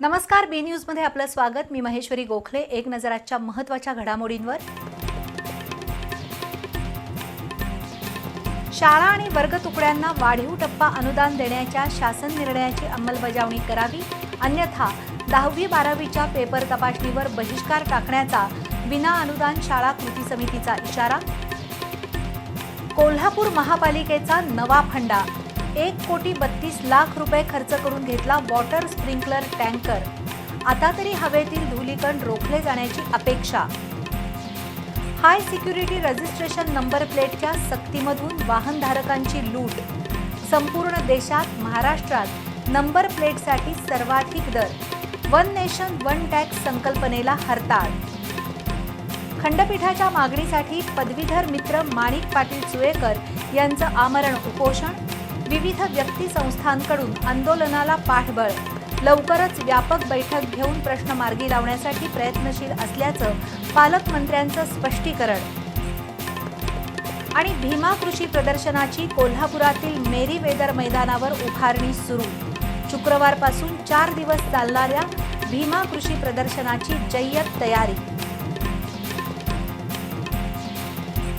नमस्कार बी न्यूजमध्ये आपलं स्वागत. मी महेश्वरी गोखले एक नजर आजच्या महत्त्वाच्या घडामोडींवर. शाळा आणि वर्ग तुकड्यांना वाढीव टप्पा अनुदान देण्याच्या शासन निर्णयाची अंमलबजावणी करावी. अन्यथा दहावी बारावीच्या पेपर तपासणीवर बहिष्कार टाकण्याचा विना अनुदान शाळा कृती समितीचा इशारा. कोल्हापूर महापालिकेचा नवा फंडा. एक कोटी बत्तीस लाख रुपये खर्च करून घेतला वॉटर स्प्रिंकलर टँकर. आता तरी हवेतील धुलीकण रोखले जाण्याची अपेक्षा. हाय सिक्युरिटी रजिस्ट्रेशन नंबर प्लेटच्या सक्तीमधून वाहनधारकांची लूट. संपूर्ण देशात महाराष्ट्रात नंबर प्लेटसाठी सर्वाधिक दर. वन नेशन वन टॅक्स संकल्पनेला हरताळ. खंडपीठाच्या मागणीसाठी पदवीधर मित्र माणिक पाटील सुळेकर यांचं आमरण उपोषण विविध व्यक्ती संस्थांकडून आंदोलनाला पाठबळ. लवकरच व्यापक बैठक घेऊन प्रश्न मार्गी लावण्यासाठी प्रयत्नशील असल्याचं पालकमंत्र्यांचं स्पष्टीकरण. आणि भीमा कृषी प्रदर्शनाची कोल्हापुरातील मेरी वेदर मैदानावर उभारणी सुरू. शुक्रवारपासून चार दिवस चालणाऱ्या भीमा कृषी प्रदर्शनाची जय्यत तयारी.